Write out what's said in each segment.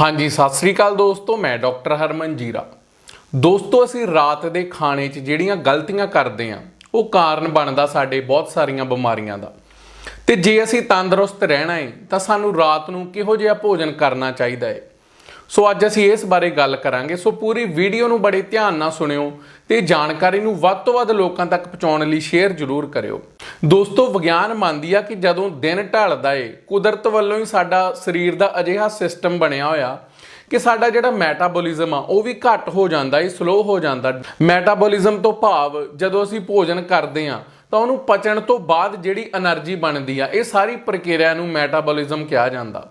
ਹਾਂਜੀ, ਸਤਿ ਸ੍ਰੀ ਅਕਾਲ ਦੋਸਤੋ, ਮੈਂ ਡਾਕਟਰ ਹਰਮਨ ਜੀਰਾ। ਦੋਸਤੋ, ਅਸੀਂ ਰਾਤ ਦੇ ਖਾਣੇ 'ਚ ਜਿਹੜੀਆਂ ਗਲਤੀਆਂ ਕਰਦੇ ਆ ਉਹ ਕਾਰਨ ਬਣਦਾ ਸਾਡੇ ਬਹੁਤ ਸਾਰੀਆਂ ਬਿਮਾਰੀਆਂ ਦਾ। ਤੇ ਜੇ ਅਸੀਂ ਤੰਦਰੁਸਤ ਰਹਿਣਾ ਹੈ ਤਾਂ ਸਾਨੂੰ ਰਾਤ ਨੂੰ ਕਿਹੋ ਜਿਹਾ ਭੋਜਨ ਕਰਨਾ ਚਾਹੀਦਾ ਹੈ ਸੋ ਅੱਜ ਅਸੀਂ ਇਸ ਬਾਰੇ ਗੱਲ ਕਰਾਂਗੇ। ਸੋ ਪੂਰੀ ਵੀਡੀਓ ਨੂੰ ਬੜੇ ਧਿਆਨ ਨਾਲ ਸੁਣਿਓ ਤੇ ਜਾਣਕਾਰੀ ਨੂੰ ਵੱਧ ਤੋਂ ਵੱਧ ਲੋਕਾਂ ਤੱਕ ਪਹੁੰਚਾਉਣ ਲਈ ਸ਼ੇਅਰ ਜ਼ਰੂਰ ਕਰਿਓ। ਦੋਸਤੋ, ਵਿਗਿਆਨ ਮੰਨਦੀ ਆ ਕਿ ਜਦੋਂ ਦਿਨ ਢਲਦਾ ਏ, ਕੁਦਰਤ ਵੱਲੋਂ ਹੀ ਸਾਡਾ ਸਰੀਰ ਦਾ ਅਜਿਹਾ ਸਿਸਟਮ ਬਣਿਆ ਹੋਇਆ ਕਿ ਸਾਡਾ ਜਿਹੜਾ ਮੈਟਾਬੋਲਿਜ਼ਮ ਆ, ਉਹ ਵੀ ਘੱਟ ਹੋ ਜਾਂਦਾ ਏ ਸਲੋ ਹੋ ਜਾਂਦਾ। ਮੈਟਾਬੋਲਿਜ਼ਮ ਤੋਂ ਭਾਵ ਜਦੋਂ ਅਸੀਂ ਭੋਜਨ ਕਰਦੇ ਆ, ਤਾਂ ਉਹਨੂੰ ਪਚਣ ਤੋਂ ਬਾਅਦ ਜਿਹੜੀ એનર્ਜੀ ਬਣਦੀ ਆ, ਇਹ ਸਾਰੀ ਪ੍ਰਕਿਰਿਆ ਨੂੰ ਮੈਟਾਬੋਲਿਜ਼ਮ ਕਿਹਾ ਜਾਂਦਾ।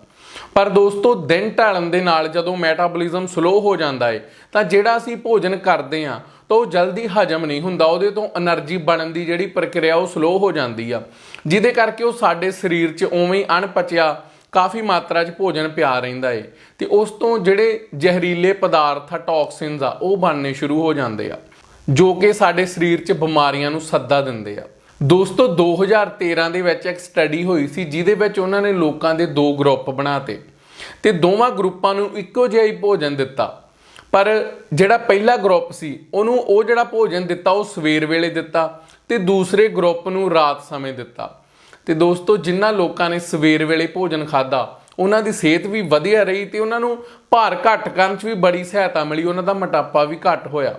ਪਰ ਦੋਸਤੋ, ਦਿਨ ਢਾਲਣ ਦੇ ਨਾਲ ਜਦੋਂ ਮੈਟਾਬੋਲਿਜ਼ਮ ਸਲੋ ਹੋ ਜਾਂਦਾ ਹੈ ਤਾਂ ਜਿਹੜਾ ਅਸੀਂ ਭੋਜਨ ਕਰਦੇ ਆ ਤਾਂ ਉਹ ਜਲਦੀ ਹਜਮ ਨਹੀਂ ਹੁੰਦਾ। ਉਹਦੇ ਤੋਂ એનર્ਜੀ ਬਣਨ ਦੀ ਜਿਹੜੀ ਪ੍ਰਕਿਰਿਆ, ਉਹ ਸਲੋ ਹੋ ਜਾਂਦੀ ਆ। ਜਿਹਦੇ ਕਰਕੇ ਉਹ ਸਾਡੇ ਸਰੀਰ 'ਚ ਉਵੇਂ ਹੀ ਅਣਪਚਿਆ, ਕਾਫੀ ਮਾਤਰਾ 'ਚ ਭੋਜਨ ਪਿਆ ਰਹਿੰਦਾ ਏ। ਤੇ ਉਸ ਤੋਂ ਜਿਹੜੇ ਜ਼ਹਿਰੀਲੇ ਪਦਾਰਥ ਆ ਟੌਕਸਿਨਸ ਆ, ਉਹ ਬਣਨੇ ਸ਼ੁਰੂ ਹੋ ਜਾਂਦੇ ਆ, ਜੋ ਕਿ ਸਾਡੇ ਸਰੀਰ 'ਚ ਬਿਮਾਰੀਆਂ ਨੂੰ ਸੱਦਾ ਦਿੰਦੇ ਆ। ਦੋਸਤੋ 2013 ਦੇ ਵਿੱਚ ਇੱਕ ਸਟੱਡੀ ਹੋਈ ਸੀ, ਜਿਹਦੇ ਵਿੱਚ ਉਹਨਾਂ ਨੇ ਲੋਕਾਂ ਦੇ ਦੋ ਗਰੁੱਪ ਬਣਾਤੇ ਤੇ ਦੋਵਾਂ ਗਰੁੱਪਾਂ ਨੂੰ ਇੱਕੋ ਜਿਹਾ ਹੀ ਭੋਜਨ ਦਿੱਤਾ। ਪਰ ਜਿਹੜਾ ਪਹਿਲਾ ਗਰੁੱਪ ਸੀ, ਉਹਨੂੰ ਉਹ ਜਿਹੜਾ ਭੋਜਨ ਦਿੱਤਾ, ਉਹ ਸਵੇਰ ਵੇਲੇ ਦਿੱਤਾ ਤੇ ਦੂਸਰੇ ਗਰੁੱਪ ਨੂੰ ਰਾਤ ਸਮੇਂ ਦਿੱਤਾ। ਤੇ ਦੋਸਤੋ ਜਿਨ੍ਹਾਂ ਲੋਕਾਂ ਨੇ ਸਵੇਰ ਵੇਲੇ ਭੋਜਨ ਖਾਦਾ ਉਹਨਾਂ ਦੀ ਸਿਹਤ ਵੀ ਵਧੀਆ ਰਹੀ ਤੇ ਉਹਨਾਂ ਨੂੰ ਭਾਰ ਘੱਟ ਕਰਨ 'ਚ ਵੀ ਬੜੀ ਸਹਾਇਤਾ ਮਿਲੀ, ਉਹਨਾਂ ਦਾ ਮੋਟਾਪਾ ਵੀ ਘੱਟ ਹੋਇਆ।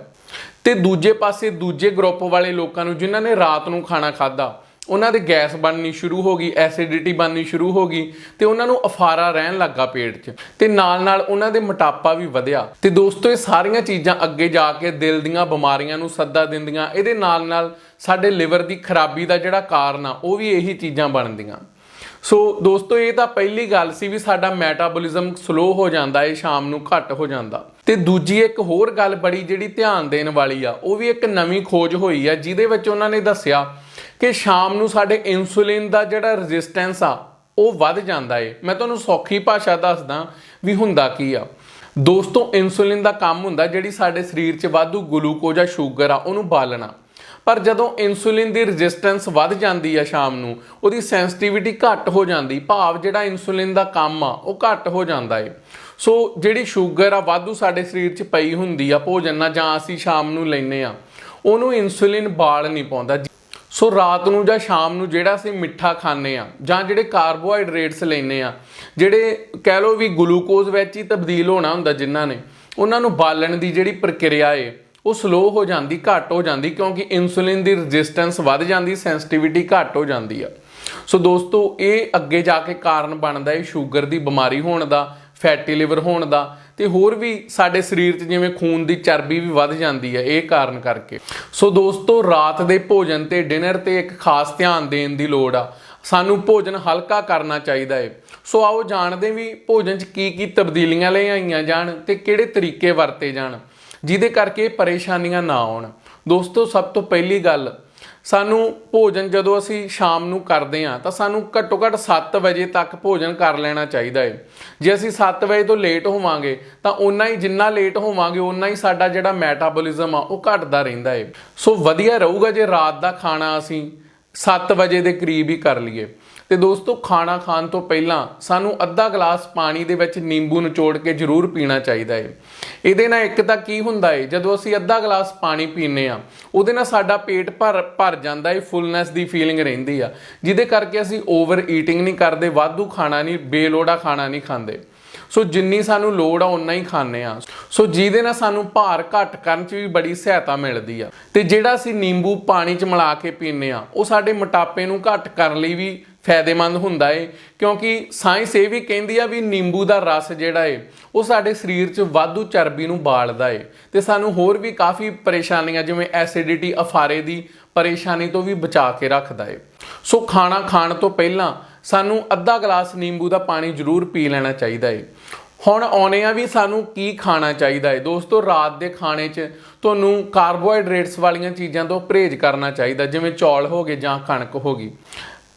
ਤੇ ਦੂਜੇ ਪਾਸੇ ਦੂਜੇ ਗਰੁੱਪ ਵਾਲੇ ਲੋਕਾਂ ਨੂੰ ਜਿਨ੍ਹਾਂ ਨੇ ਰਾਤ ਨੂੰ ਖਾਣਾ ਖਾਦਾ ਉਹਨਾਂ ਦੇ ਗੈਸ ਬਣਨੀ ਸ਼ੁਰੂ ਹੋ ਗਈ ਐਸਿਡਿਟੀ ਬਣਨੀ ਸ਼ੁਰੂ ਹੋ ਗਈ ਤੇ ਉਹਨਾਂ ਨੂੰ ਅਫਾਰਾ ਰਹਿਣ ਲੱਗਾ ਪੇਟ 'ਚ ਤੇ ਨਾਲ ਨਾਲ ਉਹਨਾਂ ਦੇ ਮੋਟਾਪਾ ਵੀ ਵਧਿਆ। ਤੇ ਦੋਸਤੋ, ਇਹ ਸਾਰੀਆਂ ਚੀਜ਼ਾਂ ਅੱਗੇ ਜਾ ਕੇ ਦਿਲ ਦੀਆਂ ਬਿਮਾਰੀਆਂ ਨੂੰ ਸੱਦਾ ਦਿੰਦੀਆਂ, ਇਹਦੇ ਨਾਲ ਨਾਲ ਸਾਡੇ ਲਿਵਰ ਦੀ ਖਰਾਬੀ ਦਾ ਜਿਹੜਾ ਕਾਰਨ ਆ, ਉਹ ਵੀ ਇਹੀ ਚੀਜ਼ਾਂ ਬਣਦੀਆਂ। ਸੋ ਦੋਸਤੋ, ਇਹ ਤਾਂ ਪਹਿਲੀ ਗੱਲ ਸੀ ਵੀ ਸਾਡਾ ਮੈਟਾਬੋਲਿਜ਼ਮ ਸਲੋ ਹੋ ਜਾਂਦਾ ਏ, ਸ਼ਾਮ ਨੂੰ ਘੱਟ ਹੋ ਜਾਂਦਾ। ਤੇ ਦੂਜੀ ਇੱਕ ਹੋਰ ਗੱਲ ਬੜੀ ਜਿਹੜੀ ਧਿਆਨ ਦੇਣ ਵਾਲੀ ਆ, ਉਹ ਵੀ ਇੱਕ ਨਵੀਂ ਖੋਜ ਹੋਈ ਆ, ਜਿਹਦੇ ਵਿੱਚ ਉਹਨਾਂ ਨੇ ਦੱਸਿਆ ਕਿ ਸ਼ਾਮ ਨੂੰ ਸਾਡੇ ਇਨਸੂਲਿਨ ਦਾ ਜਿਹੜਾ ਰੈਜ਼ਿਸਟੈਂਸ ਆ, ਉਹ ਵੱਧ ਜਾਂਦਾ ਏ। ਮੈਂ ਤੁਹਾਨੂੰ ਸੌਖੀ ਭਾਸ਼ਾ ਦੱਸਦਾ ਵੀ ਹੁੰਦਾ ਕੀ ਆ। ਦੋਸਤੋ ਇਨਸੂਲਿਨ ਦਾ ਕੰਮ ਹੁੰਦਾ ਜਿਹੜੀ ਸਾਡੇ ਸਰੀਰ 'ਚ ਵਾਧੂ ਗਲੂਕੋਜ਼ ਆ ਸ਼ੂਗਰ ਆ, ਉਹਨੂੰ ਬਾਲਣਾ। ਪਰ ਜਦੋਂ ਇਨਸੂਲਿਨ ਦੀ ਰੈਜ਼ਿਸਟੈਂਸ ਵੱਧ ਜਾਂਦੀ ਆ ਸ਼ਾਮ ਨੂੰ, ਉਹਦੀ ਸੈਂਸਿਟੀਵਿਟੀ ਘੱਟ ਹੋ ਜਾਂਦੀ, ਭਾਵ ਜਿਹੜਾ ਇਨਸੂਲਿਨ ਦਾ ਕੰਮ ਆ, ਉਹ ਘੱਟ ਹੋ ਜਾਂਦਾ ਏ। ਸੋ ਜਿਹੜੀ ਸ਼ੂਗਰ ਆ, ਵਾਧੂ ਸਾਡੇ ਸਰੀਰ 'ਚ ਪਈ ਹੁੰਦੀ ਆ ਭੋਜਨ ਨਾਲ ਜਾਂ ਅਸੀਂ ਸ਼ਾਮ ਨੂੰ ਲੈਨੇ ਆ, ਉਹਨੂੰ ਇਨਸੂਲਿਨ ਬਾਲ ਨਹੀਂ ਪਾਉਂਦਾ। ਸੋ ਰਾਤ ਨੂੰ ਜਾਂ ਸ਼ਾਮ ਨੂੰ ਜਿਹੜਾ ਅਸੀਂ ਮਿੱਠਾ ਖਾਂਦੇ ਆ, ਜਾਂ ਜਿਹੜੇ ਕਾਰਬੋਹਾਈਡਰੇਟਸ ਲੈਨੇ ਆ, ਜਿਹੜੇ ਕਹਿ ਲਓ ਵੀ ਗਲੂਕੋਜ਼ ਵਿੱਚ ਹੀ ਤਬਦੀਲ ਹੋਣਾ ਹੁੰਦਾ ਜਿਨ੍ਹਾਂ ਨੇ, ਉਹਨਾਂ ਨੂੰ ਬਾਲਣ ਦੀ ਜਿਹੜੀ ਪ੍ਰਕਿਰਿਆ ਏ ਉਹ ਸਲੋ ਹੋ ਜਾਂਦੀ, ਘੱਟ ਹੋ ਜਾਂਦੀ ਕਿਉਂਕਿ ਇਨਸੂਲਿਨ ਦੀ ਰੈਜ਼ਿਸਟੈਂਸ ਵੱਧ ਜਾਂਦੀ ਸੈਂਸਿਟੀਵਿਟੀ ਘੱਟ ਹੋ ਜਾਂਦੀ ਆ। ਸੋ ਦੋਸਤੋ, ਇਹ ਅੱਗੇ ਜਾ ਕੇ ਕਾਰਨ ਬਣਦਾ ਹੈ ਸ਼ੂਗਰ ਦੀ ਬਿਮਾਰੀ ਹੋਣ ਦਾ ਫੈਟੀ ਲਿਵਰ ਹੋਣ ਦਾ ਤੇ ਹੋਰ ਵੀ ਸਾਡੇ ਸਰੀਰ 'ਚ ਜਿਵੇਂ ਖੂਨ ਦੀ ਚਰਬੀ ਵੀ ਵੱਧ ਜਾਂਦੀ ਹੈ ਇਹ ਕਾਰਨ ਕਰਕੇ। ਸੋ ਦੋਸਤੋ, ਰਾਤ ਦੇ ਭੋਜਨ ਤੇ ਡਿਨਰ ਤੇ ਇੱਕ ਖਾਸ ਧਿਆਨ ਦੇਣ ਦੀ ਲੋੜ ਆ। ਸਾਨੂੰ ਭੋਜਨ ਹਲਕਾ ਕਰਨਾ ਚਾਹੀਦਾ ਹੈ ਸੋ ਆਓ ਜਾਣਦੇ ਵੀ ਭੋਜਨ 'ਚ ਕੀ ਕੀ ਤਬਦੀਲੀਆਂ ਲਿਆਈਆਂ ਜਾਣ ਤੇ ਕਿਹੜੇ ਤਰੀਕੇ ਵਰਤੇ ਜਾਣ। ਜਿਹਦੇ ਕਰਕੇ ਪਰੇਸ਼ਾਨੀਆਂ ਨਾ ਆਉਣ। ਦੋਸਤੋ, ਸਭ ਤੋਂ ਪਹਿਲੀ ਗੱਲ, ਸਾਨੂੰ ਭੋਜਨ ਜਦੋਂ ਅਸੀਂ ਸ਼ਾਮ ਨੂੰ ਕਰਦੇ ਹਾਂ, ਤਾਂ ਸਾਨੂੰ ਘੱਟੋ ਘੱਟ 7 ਵਜੇ ਤੱਕ ਭੋਜਨ ਕਰ ਲੈਣਾ ਚਾਹੀਦਾ ਹੈ। ਜੇ ਅਸੀਂ 7 ਵਜੇ ਤੋਂ ਲੇਟ ਹੋਵਾਂਗੇ, ਤਾਂ ਉਨਾ ਹੀ ਜਿੰਨਾ ਲੇਟ ਹੋਵਾਂਗੇ ਉਨਾ ਹੀ ਸਾਡਾ ਜਿਹੜਾ ਮੈਟਾਬੋਲਿਜ਼ਮ ਆ, ਉਹ ਘਟਦਾ ਰਹਿੰਦਾ ਹੈ। ਸੋ ਵਧੀਆ ਰਹੂਗਾ ਜੇ ਰਾਤ ਦਾ ਖਾਣਾ ਅਸੀਂ 7 ਵਜੇ ਦੇ ਕਰੀਬ ਹੀ ਕਰ ਲਈਏ। ਤੇ ਦੋਸਤੋ, ਖਾਣਾ ਖਾਣ ਤੋਂ ਪਹਿਲਾਂ ਸਾਨੂੰ ਅੱਧਾ ਗਲਾਸ ਪਾਣੀ ਦੇ ਵਿੱਚ ਨਿੰਬੂ ਨਿਚੋੜ ਕੇ ਜ਼ਰੂਰ ਪੀਣਾ ਚਾਹੀਦਾ ਹੈ ਇਹਦੇ ਨਾਲ ਇੱਕ ਤਾਂ ਕੀ ਹੁੰਦਾ ਹੈ ਜਦੋਂ ਅਸੀਂ ਅੱਧਾ ਗਲਾਸ ਪਾਣੀ ਪੀਨੇ ਆ ਉਹਦੇ ਨਾਲ ਸਾਡਾ ਪੇਟ ਭਰ ਭਰ ਜਾਂਦਾ ਹੈ ਫੁੱਲਨੈਸ ਦੀ ਫੀਲਿੰਗ ਰਹਿੰਦੀ ਆ। ਜਿਹਦੇ ਕਰਕੇ ਅਸੀਂ ਓਵਰ ਈਟਿੰਗ ਨਹੀਂ ਕਰਦੇ, ਵਾਧੂ ਖਾਣਾ ਨਹੀਂ, ਬੇਲੋੜਾ ਖਾਣਾ ਨਹੀਂ ਖਾਂਦੇ। ਸੋ ਜਿੰਨੀ ਸਾਨੂੰ ਲੋੜ ਆ ਉਨਾ ਹੀ ਖਾਂਦੇ ਆ। ਸੋ ਜਿਹਦੇ ਨਾਲ ਸਾਨੂੰ ਭਾਰ ਘੱਟ ਕਰਨ 'ਚ ਵੀ ਬੜੀ ਸਹਾਇਤਾ ਮਿਲਦੀ ਆ। ਤੇ ਜਿਹੜਾ ਅਸੀਂ ਨਿੰਬੂ ਪਾਣੀ 'ਚ ਮਿਲਾ ਕੇ ਪੀਨੇ ਆ, ਉਹ ਸਾਡੇ ਮੋਟਾਪੇ ਨੂੰ ਘੱਟ ਕਰਨ ਲਈ ਵੀ ਫਾਇਦੇਮੰਦ ਹੁੰਦਾ ਏ। ਕਿਉਂਕਿ ਸਾਇੰਸ ਇਹ ਵੀ ਕਹਿੰਦੀ ਆ ਵੀ ਨਿੰਬੂ ਦਾ ਰਸ ਜਿਹੜਾ ਏ, ਉਹ ਸਾਡੇ ਸਰੀਰ 'ਚ ਵਾਧੂ ਚਰਬੀ ਨੂੰ ਬਾਲਦਾ ਏ। ਤੇ ਸਾਨੂੰ ਹੋਰ ਵੀ ਕਾਫੀ ਪਰੇਸ਼ਾਨੀਆਂ, ਜਿਵੇਂ ਐਸਿਡਿਟੀ, ਅਫਾਰੇ ਦੀ ਪਰੇਸ਼ਾਨੀ ਤੋਂ ਵੀ ਬਚਾ ਕੇ ਰੱਖਦਾ ਏ। ਸੋ ਖਾਣਾ ਖਾਣ ਤੋਂ ਪਹਿਲਾਂ ਸਾਨੂੰ ਅੱਧਾ ਗਲਾਸ ਨਿੰਬੂ ਦਾ ਪਾਣੀ ਜ਼ਰੂਰ ਪੀ ਲੈਣਾ ਚਾਹੀਦਾ ਏ। ਹੁਣ ਆਉਣੇ ਆ ਵੀ ਸਾਨੂੰ ਕੀ ਖਾਣਾ ਚਾਹੀਦਾ ਹੈ ਦੋਸਤੋ, ਰਾਤ ਦੇ ਖਾਣੇ 'ਚ ਤੁਹਾਨੂੰ ਕਾਰਬੋਹਾਈਡਰੇਟਸ ਵਾਲੀਆਂ ਚੀਜ਼ਾਂ ਤੋਂ ਪਰਹੇਜ਼ ਕਰਨਾ ਚਾਹੀਦਾ, ਜਿਵੇਂ ਚੌਲ ਹੋ ਗਏ ਜਾਂ ਕਣਕ ਹੋ ਗਈ।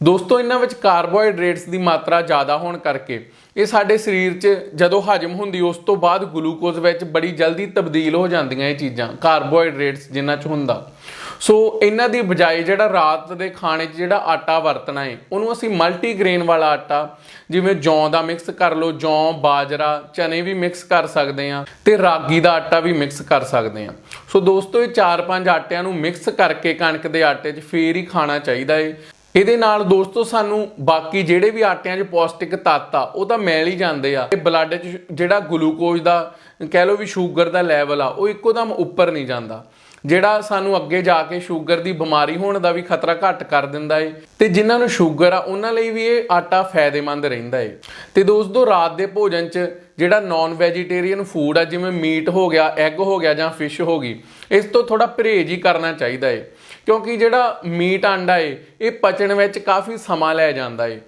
ਦੋਸਤੋ, ਇਹਨਾਂ ਵਿੱਚ ਕਾਰਬੋਹਾਈਡਰੇਟਸ ਦੀ ਮਾਤਰਾ ਜ਼ਿਆਦਾ ਹੋਣ ਕਰਕੇ ਇਹ ਸਾਡੇ ਸਰੀਰ 'ਚ ਜਦੋਂ ਹਜਮ ਹੁੰਦੀ, ਉਸ ਤੋਂ ਬਾਅਦ ਗਲੂਕੋਜ਼ ਵਿੱਚ ਬੜੀ ਜਲਦੀ ਤਬਦੀਲ ਹੋ ਜਾਂਦੀਆਂ ਇਹ ਚੀਜ਼ਾਂ, ਕਾਰਬੋਹਾਈਡਰੇਟਸ ਜਿਨ੍ਹਾਂ 'ਚ ਹੁੰਦਾ। ਸੋ ਇਹਨਾਂ ਦੀ ਬਜਾਏ ਜਿਹੜਾ ਰਾਤ ਦੇ ਖਾਣੇ 'ਚ ਜਿਹੜਾ ਆਟਾ ਵਰਤਣਾ ਹੈ ਉਹਨੂੰ ਅਸੀਂ ਮਲਟੀਗ੍ਰੇਨ ਵਾਲਾ ਆਟਾ ਜਿਵੇਂ ਜੌਂ ਦਾ ਮਿਕਸ ਕਰ ਲਓ, ਜੌਂ, ਬਾਜਰਾ, ਚਨੇ ਵੀ ਮਿਕਸ ਕਰ ਸਕਦੇ ਆ ਤੇ ਰਾਗੀ ਦਾ ਆਟਾ ਵੀ ਮਿਕਸ ਕਰ ਸਕਦੇ ਆ ਸੋ ਦੋਸਤੋ, ਇਹ ਚਾਰ ਪੰਜ ਆਟਿਆਂ ਨੂੰ ਮਿਕਸ ਕਰਕੇ ਕਣਕ ਦੇ ਆਟੇ 'ਚ ਫੇਰ ਹੀ ਖਾਣਾ ਚਾਹੀਦਾ ਏ। ਇਹਦੇ ਨਾਲ ਦੋਸਤੋ, ਸਾਨੂੰ ਬਾਕੀ ਜਿਹੜੇ ਵੀ ਆਟਿਆਂ 'ਚ ਪੌਸ਼ਟਿਕ ਤੱਤ ਆ, ਉਹ ਤਾਂ ਮਿਲ ਹੀ ਜਾਂਦੇ ਆ। ਇਹ ਬਲੱਡ 'ਚ ਜਿਹੜਾ ਗਲੂਕੋਜ਼ ਦਾ, ਕਹਿ ਲਓ ਵੀ ਸ਼ੂਗਰ ਦਾ ਲੈਵਲ ਆ, ਉਹ ਇੱਕੋ ਦਮ ਉੱਪਰ ਨਹੀਂ ਜਾਂਦਾ। ਜਿਹੜਾ ਸਾਨੂੰ ਅੱਗੇ ਜਾ ਕੇ ਸ਼ੂਗਰ ਦੀ ਬਿਮਾਰੀ ਹੋਣ ਦਾ ਵੀ ਖਤਰਾ ਘੱਟ ਕਰ ਦਿੰਦਾ ਏ। ਤੇ ਜਿਨ੍ਹਾਂ ਨੂੰ ਸ਼ੂਗਰ ਆ, ਉਹਨਾਂ ਲਈ ਵੀ ਇਹ ਆਟਾ ਫਾਇਦੇਮੰਦ ਰਹਿੰਦਾ ਏ। ਤੇ ਦੋਸਤੋ, ਰਾਤ ਦੇ ਭੋਜਨ 'ਚ ਜਿਹੜਾ ਨਾਨ ਵੈਜੀਟੇਰੀਅਨ ਫੂਡ ਆ, ਜਿਵੇਂ ਮੀਟ ਹੋ ਗਿਆ ਐਗ ਹੋ ਗਿਆ ਜਾਂ ਫਿਸ਼ ਹੋ ਗਈ, ਇਸ ਤੋਂ ਥੋੜਾ ਪਰਹੇਜ਼ ਹੀ ਕਰਨਾ ਚਾਹੀਦਾ ਏ। ਕਿਉਂਕਿ ਜਿਹੜਾ ਮੀਟ ਆਂਡਾ ਏ, ਇਹ ਪਚਣ ਵਿੱਚ ਕਾਫੀ ਸਮਾਂ ਲੈ ਜਾਂਦਾ ਏ।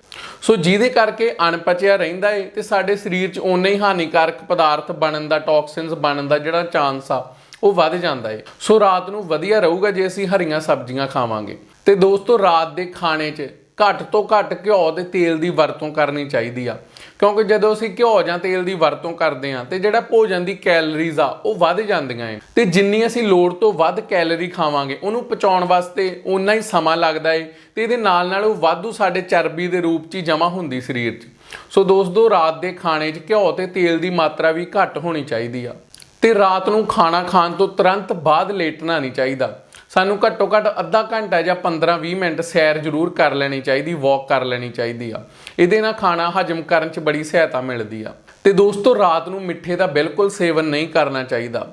ਸੋ ਜਿਹਦੇ ਕਰਕੇ ਅਣਪਚਿਆ ਰਹਿੰਦਾ ਏ ਤੇ ਸਾਡੇ ਸਰੀਰ 'ਚ ਓਨੇ ਹੀ ਹਾਨੀਕਾਰਕ ਪਦਾਰਥ ਬਣਨ ਦਾ ਟੌਕਸਿਨਸ ਬਣਨ ਦਾ ਜਿਹੜਾ ਚਾਂਸ ਆ ਉਹ ਵੱਧ ਜਾਂਦਾ ਏ। ਸੋ ਰਾਤ ਨੂੰ ਵਧੀਆ ਰਹੂਗਾ ਜੇ ਅਸੀਂ ਹਰੀਆਂ ਸਬਜ਼ੀਆਂ ਖਾਵਾਂਗੇ। ਤੇ ਦੋਸਤੋ, ਰਾਤ ਦੇ ਖਾਣੇ 'ਚ ਘੱਟ ਤੋਂ ਘੱਟ ਘਿਓ ਤੇ ਤੇਲ ਦੀ ਵਰਤੋਂ ਕਰਨੀ ਚਾਹੀਦੀ ਆ। ਕਿਉਂਕਿ ਜਦੋਂ ਅਸੀਂ ਘਿਓ ਜਾਂ ਤੇਲ ਦੀ ਵਰਤੋਂ ਕਰਦੇ ਆ, ਤੇ ਜਿਹੜਾ ਭੋਜਨ ਦੀ ਕੈਲਰੀਜ਼ ਆ, ਉਹ ਵੱਧ ਜਾਂਦੀਆਂ ਏ। ਤੇ ਜਿੰਨੀ ਅਸੀਂ ਲੋੜ ਤੋਂ ਵੱਧ ਕੈਲਰੀ ਖਾਵਾਂਗੇ, ਉਹਨੂੰ ਪਚਾਉਣ ਵਾਸਤੇ ਉਨਾ ਹੀ ਸਮਾਂ ਲੱਗਦਾ ਏ। ਤੇ ਇਹਦੇ ਨਾਲ ਨਾਲ ਉਹ ਵਾਧੂ ਸਾਡੇ ਚਰਬੀ ਦੇ ਰੂਪ 'ਚ ਹੀ ਜਮ੍ਹਾਂ ਹੁੰਦੀ ਸਰੀਰ 'ਚ। ਸੋ ਦੋਸਤੋ, ਰਾਤ ਦੇ ਖਾਣੇ 'ਚ ਘਿਓ ਤੇ ਤੇਲ ਦੀ ਮਾਤਰਾ ਵੀ ਘੱਟ ਹੋਣੀ ਚਾਹੀਦੀ ਆ। ਤੇ ਰਾਤ ਨੂੰ ਖਾਣਾ ਖਾਣ ਤੋਂ ਤੁਰੰਤ ਬਾਅਦ ਲੇਟਣਾ ਨਹੀਂ ਚਾਹੀਦਾ। ਸਾਨੂੰ ਘੱਟੋ ਘੱਟ ਅੱਧਾ ਘੰਟਾ ਜਾਂ 15-20 ਮਿੰਟ ਸੈਰ ਜ਼ਰੂਰ ਕਰ ਲੈਣੀ ਚਾਹੀਦੀ, ਵਾਕ ਕਰ ਲੈਣੀ ਚਾਹੀਦੀ ਆ। ਇਹਦੇ ਨਾਲ ਖਾਣਾ ਹਜਮ ਕਰਨ 'ਚ ਬੜੀ ਸਹਾਇਤਾ ਮਿਲਦੀ ਆ। ਤੇ ਦੋਸਤੋ, ਰਾਤ ਨੂੰ ਮਿੱਠੇ ਦਾ ਬਿਲਕੁਲ ਸੇਵਨ ਨਹੀਂ ਕਰਨਾ ਚਾਹੀਦਾ।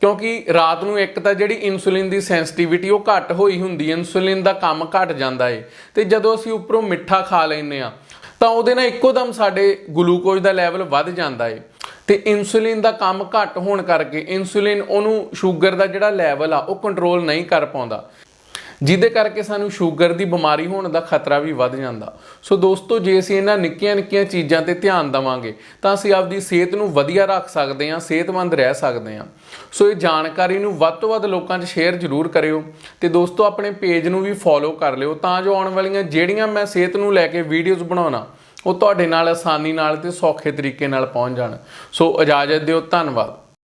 ਕਿਉਂਕਿ ਰਾਤ ਨੂੰ ਇੱਕ ਤਾਂ ਜਿਹੜੀ ਇਨਸੂਲਿਨ ਦੀ ਸੈਂਸਿਟੀਵਿਟੀ ਉਹ ਘੱਟ ਹੋਈ ਹੁੰਦੀ ਹੈ, ਇਨਸੂਲਿਨ ਦਾ ਕੰਮ ਘਟ ਜਾਂਦਾ ਏ। ਤੇ ਜਦੋਂ ਅਸੀਂ ਉੱਪਰੋਂ ਮਿੱਠਾ ਖਾ ਲੈਂਦੇ ਆ, ਤਾਂ ਉਹਦੇ ਨਾਲ ਇੱਕੋ ਦਮ ਸਾਡੇ ਗਲੂਕੋਜ਼ ਦਾ ਲੈਵਲ ਵੱਧ ਜਾਂਦਾ ਏ। ਤੇ ਇਨਸੂਲਿਨ ਦਾ ਕੰਮ ਘੱਟ ਹੋਣ ਕਰਕੇ ਇਨਸੂਲਿਨ ਉਹਨੂੰ ਸ਼ੂਗਰ ਦਾ ਜਿਹੜਾ ਲੈਵਲ ਆ, ਉਹ ਕੰਟਰੋਲ ਨਹੀਂ ਕਰ ਪਾਉਂਦਾ। ਜਿਹਦੇ ਕਰਕੇ ਸਾਨੂੰ ਸ਼ੂਗਰ ਦੀ ਬਿਮਾਰੀ ਹੋਣ ਦਾ ਖਤਰਾ ਵੀ ਵੱਧ ਜਾਂਦਾ। ਸੋ ਦੋਸਤੋ, ਜੇ ਅਸੀਂ ਇਹਨਾਂ ਨਿੱਕੀਆਂ ਨਿੱਕੀਆਂ ਚੀਜ਼ਾਂ ਤੇ ਧਿਆਨ ਦਵਾਂਗੇ, ਤਾਂ ਅਸੀਂ ਆਪਦੀ ਸਿਹਤ ਨੂੰ ਵਧੀਆ ਰੱਖ ਸਕਦੇ ਹਾਂ, ਸਿਹਤਮੰਦ ਰਹਿ ਸਕਦੇ ਹਾਂ। ਸੋ ਇਹ ਜਾਣਕਾਰੀ ਨੂੰ ਵੱਧ ਤੋਂ ਵੱਧ ਲੋਕਾਂ 'ਚ ਸ਼ੇਅਰ ਜ਼ਰੂਰ ਕਰਿਓ ਤੇ ਦੋਸਤੋ, ਆਪਣੇ ਪੇਜ ਨੂੰ ਵੀ ਫੋਲੋ ਕਰ ਲਿਓ, ਤਾਂ ਜੋ ਆਉਣ ਵਾਲੀਆਂ ਜਿਹੜੀਆਂ ਮੈਂ ਸਿਹਤ ਨੂੰ ਲੈ ਕੇ ਵੀਡੀਓਜ਼ ਬਣਾਉਣਾ ਉਹ ਤੁਹਾਡੇ ਨਾਲ ਆਸਾਨੀ ਨਾਲ ਤੇ ਸੌਖੇ ਤਰੀਕੇ ਨਾਲ ਪਹੁੰਚ ਜਾਣ। ਸੋ ਇਜਾਜ਼ਤ ਦਿਓ, ਧੰਨਵਾਦ।